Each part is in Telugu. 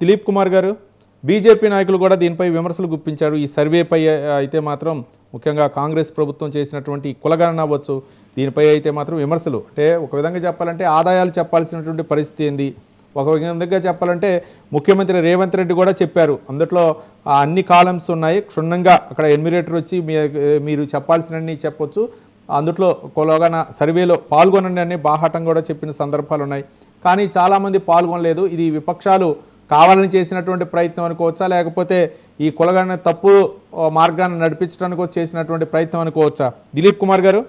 దిలీప్ కుమార్ గారు. బీజేపీ నాయకులు కూడా దీనిపై విమర్శలు గుప్పించారు. ఈ సర్వేపై అయితే మాత్రం ముఖ్యంగా కాంగ్రెస్ ప్రభుత్వం చేసినటువంటి కులగణన అవ్వచ్చు దీనిపై అయితే మాత్రం విమర్శలు. అంటే ఒక విధంగా చెప్పాలంటే ఆదాయాలు చెప్పాల్సినటువంటి పరిస్థితి ఏంది? ఒక విధంగా చెప్పాలంటే ముఖ్యమంత్రి రేవంత్ రెడ్డి కూడా చెప్పారు. అందులో అన్ని కాలమ్స్ ఉన్నాయి. క్షుణ్ణంగా అక్కడ ఎన్మిరేటర్ వచ్చి మీ మీరు చెప్పాల్సినన్ని చెప్పొచ్చు. అందుట్లో కొలగన సర్వేలో పాల్గొనండి అని బాహాటం కూడా చెప్పిన సందర్భాలు ఉన్నాయి కానీ చాలామంది పాల్గొనలేదు. ఇది విపక్షాలు కావాలని చేసినటువంటి ప్రయత్నం అనుకోవచ్చా? లేకపోతే ఈ కులగణ తప్పు మార్గాన్ని నడిపించడానికి చేసినటువంటి ప్రయత్నం అనుకోవచ్చా? దిలీప్ కుమార్ గారు?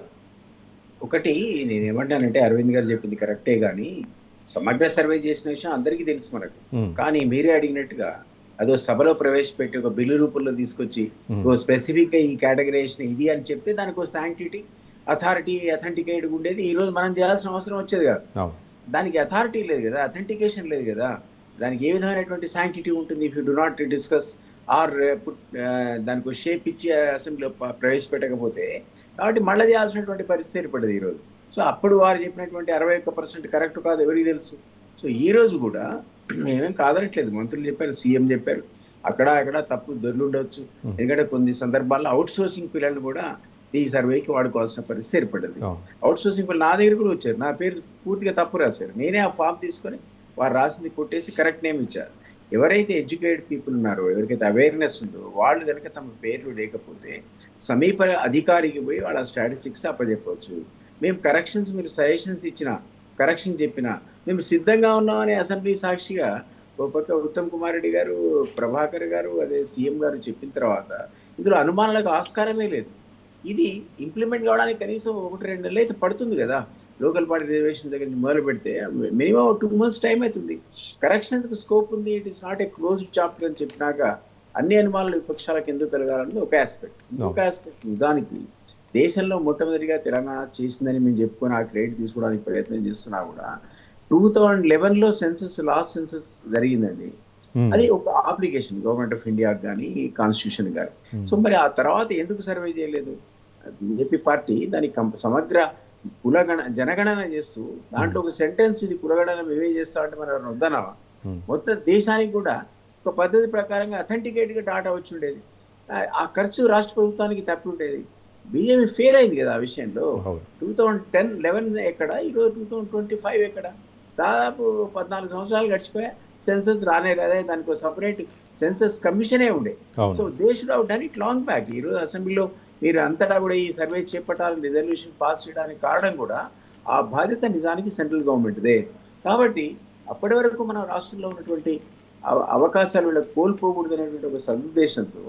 ఒకటి నేను ఏమంటానంటే అరవింద్ గారు చెప్పింది కరెక్టే కానీ సమగ్ర సర్వే చేసిన విషయం అందరికీ తెలుసు మనకు. కానీ మీరే అడిగినట్టుగా అదో సభలో ప్రవేశపెట్టి ఒక బిల్లు రూపంలో తీసుకొచ్చి ఓ స్పెసిఫిక్ ఈ కేటగరైజేషన్ ఇది అని చెప్తే దానికి ఒక శాంక్టిటీ అథారిటీ అథెంటికేట్ ఉండేది. ఈ రోజు మనం చేయాల్సిన అవసరం వచ్చేది కాదు. దానికి అథారిటీ లేదు కదా అథెంటికేషన్ లేదు కదా. దానికి ఏ విధమైనటువంటి శాంక్టిటీ ఉంటుంది? If you do not discuss or దానికి షేప్ ఇచ్చి అసెంబ్లీలో ప- ప్రవేశపెట్టకపోతే కాబట్టి మళ్ళీ చేయాల్సినటువంటి పరిస్థితి ఏర్పడదు ఈరోజు సో అప్పుడు వారు చెప్పినటువంటి అరవై ఒక్క పర్సెంట్ కరెక్ట్ కాదు ఎవరికి తెలుసు? సో ఈ రోజు కూడా మేమేం కాదనట్లేదు. మంత్రులు చెప్పారు సీఎం చెప్పారు. అక్కడ అక్కడ తప్పు దొర్లుండొచ్చు Hmm. ఎందుకంటే కొన్ని సందర్భాల్లో అవుట్ సోర్సింగ్ పిల్లలు కూడా ఈ సర్వేకి వాడుకోవాల్సిన పరిస్థితి ఏర్పడ్డది అవును. అవుట్ సోర్సింగ్ వాళ్ళు నా దగ్గర కూడా వచ్చారు. నా పేరు పూర్తిగా తప్పు రాశారు. నేనే ఆ ఫామ్ తీసుకొని వారు రాసింది కొట్టేసి కరెక్ట్ నేమ్ ఇచ్చారు. ఎవరైతే ఎడ్యుకేటెడ్ పీపుల్ ఉన్నారో ఎవరికైతే అవేర్నెస్ ఉందో వాళ్ళు కనుక తమ పేర్లు లేకపోతే సమీప అధికారికి పోయి వాళ్ళ స్టాటిస్టిక్స్ అప్పచెప్పవచ్చు మేము కరెక్షన్స్ మీరు సజెషన్స్ ఇచ్చిన కరెక్షన్ చెప్పిన మేము సిద్ధంగా ఉన్నామని అసెంబ్లీ సాక్షిగా ఓ పక్క ఉత్తమ్ కుమార్ రెడ్డి గారు ప్రభాకర్ గారు అదే సీఎం గారు చెప్పిన తర్వాత ఇందులో అనుమానాలకు ఆస్కారమే లేదు. ఇది ఇంప్లిమెంట్ కావడానికి కనీసం ఒకటి రెండు నెలలు అయితే పడుతుంది కదా. లోకల్ పార్టీ రిజర్వేషన్ దగ్గర నుంచి మొదలు పెడితే మినిమం టూ మంత్స్ టైం అవుతుంది. కరెక్షన్స్కి స్కోప్ ఉంది. It is not a close chapter అని చెప్పినాక అన్ని అనుమానాలు విపక్షాలకు ఎందుకు కలగాలని ఒక ఆస్పెక్ట్ ఇంకొక ఆస్పెక్ట్ నిజానికి దేశంలో మొట్టమొదటిగా తెలంగాణ చేసిందని మేము చెప్పుకొని ఆ క్రెడిట్ తీసుకోవడానికి ప్రయత్నం చేస్తున్నా కూడా టూ థౌజండ్ లెవెన్లో సెన్సస్ లాస్ట్ సెన్సస్ జరిగిందండి. ఉమ్, అది ఒక అప్లికేషన్ గవర్నమెంట్ ఆఫ్ ఇండియా కానీ కాన్స్టిట్యూషన్ కానీ సో మరి ఆ తర్వాత ఎందుకు సర్వే చేయలేదు? బీజేపీ పార్టీ దాని సమగ్ర కులగణ జనగణన చేస్తూ దాంట్లో ఒక సెంటెన్స్ ఇది కులగణన మేమే చేస్తా అంటే మరి ఎవరైనా వద్దనావా? మొత్తం దేశానికి కూడా ఒక పద్ధతి ప్రకారంగా అథెంటికేట్గా డాటా వచ్చి ఉండేది ఆ- ఖర్చు రాష్ట్ర ప్రభుత్వానికి తప్పి ఉండేది బీజేపీ ఫెయిల్ అయింది కదా ఆ విషయంలో. టూ థౌజండ్ టెన్ లెవెన్ ఎక్కడ? ఈరోజు టూ థౌజండ్ ట్వంటీ ఫైవ్ ఎక్కడ? దాదాపు పద్నాలుగు సంవత్సరాలు గడిచిపోయా. సెన్సస్ రానే కదా దానికి సపరేట్ సెన్సస్ కమిషనే ఉండే. సో అవును they should have done it long back ఈరోజు అసెంబ్లీలో మీరు అంతటా కూడా ఈ సర్వే చేపట్టాలని రిజర్వేషన్ పాస్ చేయడానికి కారణం కూడా ఆ బాధ్యత నిజానికి సెంట్రల్ గవర్నమెంట్దే. కాబట్టి అప్పటి వరకు మన రాష్ట్రంలో ఉన్నటువంటి అవకాశాలు వీళ్ళకి కోల్పోకూడదు అనేటువంటి ఒక సదుద్దేశంతో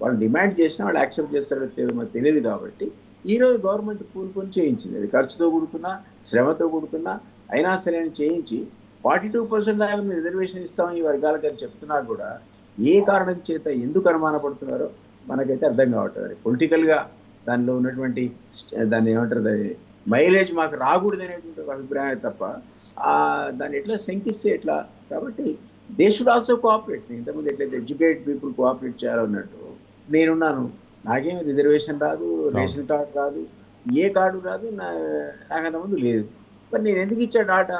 వాళ్ళు డిమాండ్ చేసినా వాళ్ళు యాక్సెప్ట్ చేస్తారో తెలియదు మనకు తెలియదు కాబట్టి ఈరోజు గవర్నమెంట్ కూలుకొని చేయించింది. అది ఖర్చుతో కూడుకున్నా శ్రమతో కూడుకున్నా అయినా సరే అని చేయించి ఫార్టీ టూ పర్సెంట్ దాకా రిజర్వేషన్ ఇస్తాం ఈ వర్గాలకు అని చెప్తున్నా కూడా ఏ కారణం చేత ఎందుకు అనుమానపడుతున్నారో మనకైతే అర్థం కావట్లేదు. పొలిటికల్గా దానిలో ఉన్నటువంటి దాన్ని ఏమంటారు దాన్ని మైలేజ్ మాకు రాకూడదు అనేటువంటి అభిప్రాయం తప్ప దాన్ని ఎట్లా శంకిస్తే ఎట్లా? కాబట్టి దే షుడ్ ఆల్సో కోఆపరేట్. ఇంతకుముందు ఎట్లయితే ఎడ్యుకేట్ పీపుల్ కోఆపరేట్ చేయాలన్నట్టు నేనున్నాను. నాకేం రిజర్వేషన్ రాదు రేషన్ కార్డు రాదు ఏ కార్డు రాదు నా నాకన్నా ముందు లేదు. మరి నేను ఎందుకు ఇచ్చా డాటా?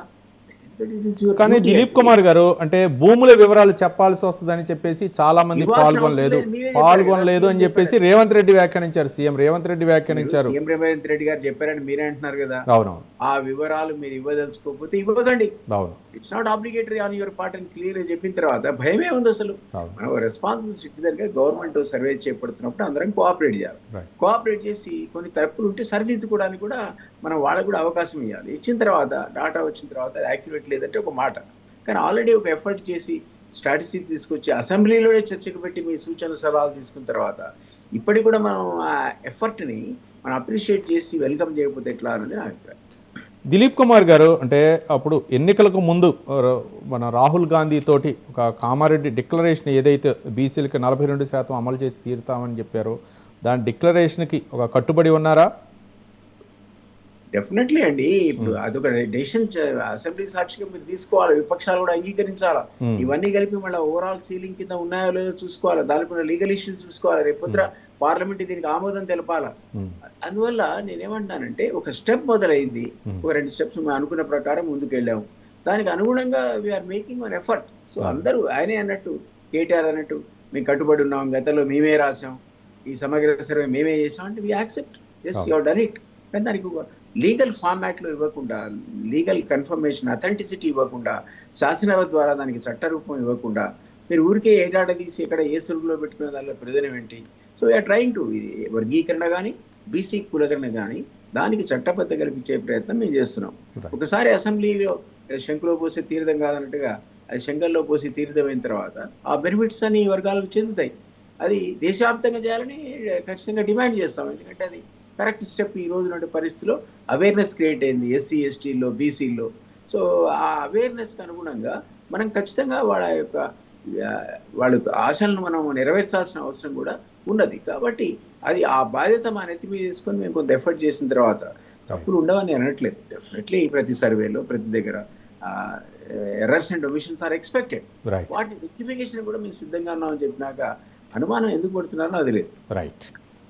కానీ దిలీప్ కుమార్ గారు అంటే భూముల వివరాలు చెప్పాల్సి వస్తుందని చెప్పేసి చాలా మంది పాల్గొనలేదు. పాల్గొనలేదు అని చెప్పేసి రేవంత్ రెడ్డి వ్యాఖ్యానించారు సీఎం రేవంత్ రెడ్డి వ్యాఖ్యానించారు. సీఎం రేవంత్ రెడ్డి గారు చెప్పారని మీరే అంటున్నారు కదా. అవునవును. ఆ వివరాలు మీరు ఇవ్వదలుచుకోకపోతే ఇవ్వకండి. అవును. It's not obligatory on your part అని క్లియర్ చెప్పిన తర్వాత భయమే ఉంది అసలు. మనం రెస్పాన్సిబుల్ సిటిజన్గా గవర్నమెంట్ సర్వే చేపడుతున్నప్పుడు అందరం కోఆపరేట్ చేయాలి. కోఆపరేట్ చేసి కొన్ని తప్పులు ఉంటే సరిదిద్దుకోవడానికి కూడా మనం వాళ్ళకు కూడా అవకాశం ఇవ్వాలి. ఇచ్చిన తర్వాత డాటా వచ్చిన తర్వాత యాక్యురేట్ లేదంటే ఒక మాట. కానీ ఆల్రెడీ ఒక ఎఫర్ట్ చేసి స్ట్రాటజీ తీసుకొచ్చి అసెంబ్లీలోనే చర్చకు పెట్టి మీ సూచన సలహాలు తీసుకున్న తర్వాత ఇప్పటికి కూడా మనం ఆ ఎఫర్ట్ని మనం అప్రిషియేట్ చేసి వెల్కమ్ చేయకపోతే ఎట్లా అన్నది నా అభిప్రాయం. దిలీప్ కుమార్ గారు అంటే అప్పుడు ఎన్నికలకు ముందు మన రాహుల్ గాంధీ తోటి ఒక కామారెడ్డి డిక్లరేషన్ ఏదైతే బీసీలకి నలభై రెండు శాతం అమలు చేసి తీరుతామని చెప్పారో దాని డిక్లరేషన్కి ఒక కట్టుబడి ఉన్నారా? డెఫినెట్లీ అండి. ఇప్పుడు అదొక డెసిషన్ అసెంబ్లీ సాక్షిగా మీరు తీసుకోవాలి విపక్షాలు కూడా అంగీకరించాలా? ఇవన్నీ కలిపి మళ్ళీ ఓవరాల్ సీలింగ్ కింద ఉన్నాయో లేదో చూసుకోవాలి. దానికి ఉన్న లీగల్ ఇష్యూస్ చూసుకోవాలి. రేపొద్దున పార్లమెంట్ దీనికి ఆమోదం తెలపాలా? అందువల్ల నేనేమంటానంటే ఒక స్టెప్ మొదలైంది. ఒక రెండు స్టెప్స్ మేము అనుకున్న ప్రకారం ముందుకు వెళ్ళాము దానికి అనుగుణంగా we are making one effort so అందరూ ఆయనే అన్నట్టు కేటీఆర్ అన్నట్టు మేము కట్టుబడి ఉన్నాం గతంలో మేమే రాసాం ఈ సమగ్ర సర్వే మేమే చేసాం అంటే we accept yes. Your done it కానీ దానికి లీగల్ ఫార్మాట్లో ఇవ్వకుండా లీగల్ కన్ఫర్మేషన్ అథెంటిసిటీ ఇవ్వకుండా శాసనవ ద్వారా దానికి చట్టరూపం ఇవ్వకుండా మీరు ఊరికే ఏడాడ తీసి ఇక్కడ ఏ సులుగులో పెట్టుకునే దానిలో ప్రయోజనం ఏంటి? సో వీఆర్ ట్రయింగ్ టు వర్గీకరణ కానీ బీసీ కులకరణ కానీ దానికి చట్టబద్ధ కల్పించే ప్రయత్నం మేము చేస్తున్నాం. ఒకసారి అసెంబ్లీలో శంకులో పోసే తీర్థం కాదన్నట్టుగా అది శంకర్లో పోసి తీర్థం అయిన తర్వాత ఆ బెనిఫిట్స్ అన్ని వర్గాలకు చెందుతాయి. అది దేశవ్యాప్తంగా చేయాలని ఖచ్చితంగా డిమాండ్ చేస్తాం. ఎందుకంటే అది కరెక్ట్ స్టెప్ ఈ రోజు నాటి పరిస్థితిలో అవేర్నెస్ క్రియేట్ అయింది ఎస్సీ ఎస్టీలో బీసీలో సో ఆ అవేర్నెస్కి అనుగుణంగా మనం ఖచ్చితంగా వాళ్ళ యొక్క వాళ్ళ ఆశలను మనం నెరవేర్చాల్సిన అవసరం కూడా ఉన్నది. కాబట్టి అది ఆ బాధ్యత మా నెత్తి మీద తీసుకొని మేము కొంత ఎఫర్ట్ చేసిన తర్వాత తప్పులు ఉండవని అనట్లేదు. డెఫినెట్లీ ప్రతి సర్వేలో ప్రతి దగ్గర errors and omissions are expected వాటి రెక్టిఫికేషన్ కూడా మేము సిద్ధంగా ఉన్నామని చెప్పినాక అనుమానం ఎందుకు పడుతున్నారో అది లేదు రైట్